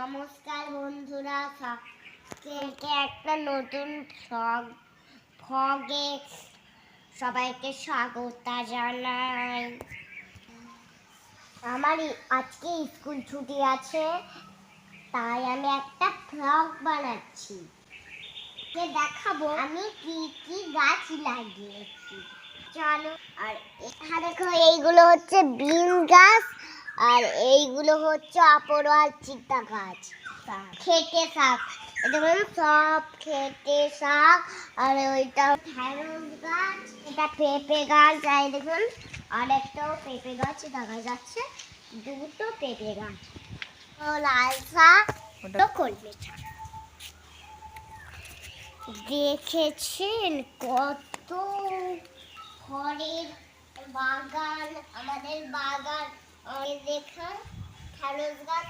নমস্কার বন্ধুরা আজকে একটা নতুন ফগ, ফগে সবাইকে স্বাগত জানাই। আমার আজকে স্কুল ছুটি আছে, তাই আমি একটা ফ্রক বানাচ্ছি। কে দেখাবো? আমি কি কি গাছ লাগিয়েছি। চলো, আর দেখো, এইগুলো হচ্ছে বিন গাছ। আর এইগুলো হচ্ছে অপরাল চিতা গাছ। খেটে শাক। বলুন সব খেটে শাক। আর ওইটা ঢ্যাঁড়স গাছ, এটা পেঁপে গাছ। আর দেখুন আর একটাও পেঁপে গাছ দেখা যাচ্ছে। দুটো পেঁপে গাছ। লাল শাক ওটা শাক। দেখেছেন কত ফলের বাগান, আমাদের বাগান। দেখান ঢ্যাঁড়স গাছ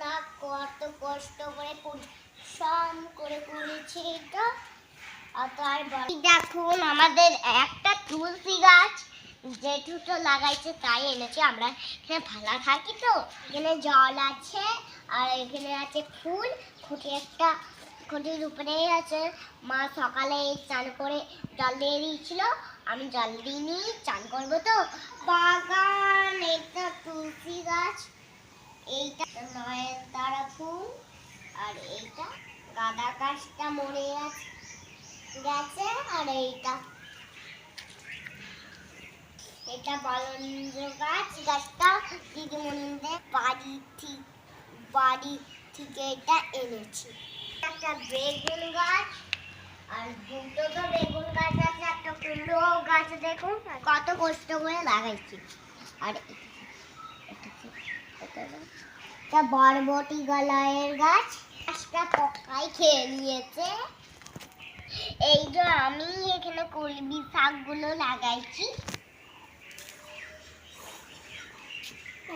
না কত কষ্ট করে পরিশ্রম করে করেছে এটা। তার দেখুন আমাদের একটা তুলসী গাছ জেঠুটো লাগাইছে তাই এনেছে। আমরা এখানে ভালা থাকি তো। এখানে জল আছে, আর এখানে আছে ফুল। খুঁটি একটা খুঁটির উপরেই আছে। মা সকালে চান করে জল দিয়ে দিয়েছিল। আমি জল দিইনি চান করব তো। বাগান এটা তুলসী গাছ, এইটা নয়ের তারা ফুল, আর এইটা গাঁদা গাছটা মরে গেছে, আর এইটা। এটা বলন্দ্র গাছ, গাছটা দিদিমণিদের বাড়ি ঠিক বাড়ি থেকে এটা এনেছি। একটা বেগুন গাছ, আর দুটো তো বেগুন গাছ আছে, একটা কুমড়ো গাছ দেখুন কত কষ্ট করে লাগাইছি আর? একটা বরবটি গলায়ের গাছ গাছটা পকাই খেয়ে নিয়েছে এই যে আমি এখানে কলমি শাকগুলো লাগাইছি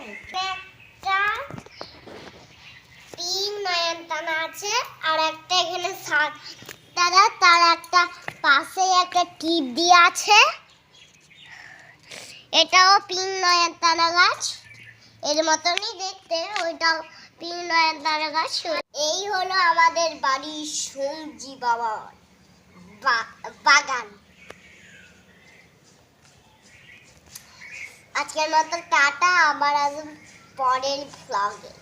একটা আছে আর একটা এখানে শাক তারা তার একটা পাশে একটা টিপ দিয়ে আছে। এটাও পিন নয়নতানা গাছ এর মতনই দেখতে, ওইটাও পিন নয়নতানা গাছ এই হলো আমাদের বাড়ির সবজি বাবা বাগান। আজকের মতো টাটা, আবার আসুন পরের ব্লগে